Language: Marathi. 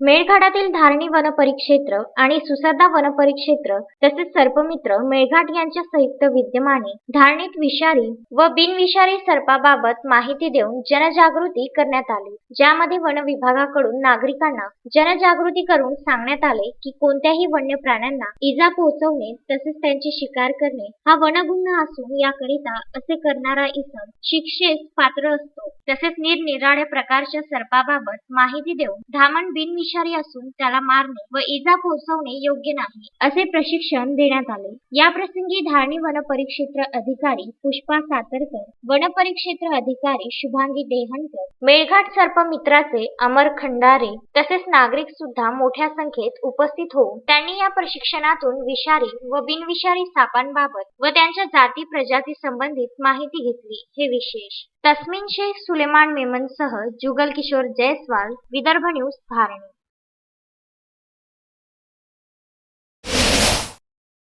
मेळघाटातील धारणी वनपरिक्षेत्र आणि सुसर्दा वनपरिक्षेत्र तसेच सर्पमित्र मेळघाट यांच्या संयुक्त विद्यमाने धारणीत विषारी व बिनविषारी सर्पाबाबत माहिती देऊन जनजागृती करण्यात आली. ज्यामध्ये वन विभागाकडून नागरिकांना जनजागृती करून सांगण्यात आले की कोणत्याही वन्य प्राण्यांना इजा पोहोचवणे तसेच त्यांची शिकार करणे हा वनगुन्हा असून याकरिता असे करणारा इसम शिक्षेस पात्र असतो. तसेच निरनिराळ्या प्रकारच्या सर्पाबाबत माहिती देऊन धामण बिनविषारी असून त्याला मारणे व इजा पोहोचवणे योग्य नाही असे प्रशिक्षण देण्यात आले. या प्रसंगी धारणी वनपरिक्षेत्र अधिकारी पुष्पा सातरकर वनपरिक्षेत्र अधिकारी शुभांगी देहणकर मेळघाट सर्प मित्राचे अमर खंडारे तसेच नागरिक सुद्धा मोठ्या संख्येत उपस्थित होऊन त्यांनी या प्रशिक्षणातून विषारी व बिनविषारी सापांबाबत व त्यांच्या जाती प्रजाती संबंधित माहिती घेतली. हे विशेष. तस्मिन शेख सुलेमान मेमनसह जुगल किशोर जयस्वाल विदर्भ न्यूज धारणी.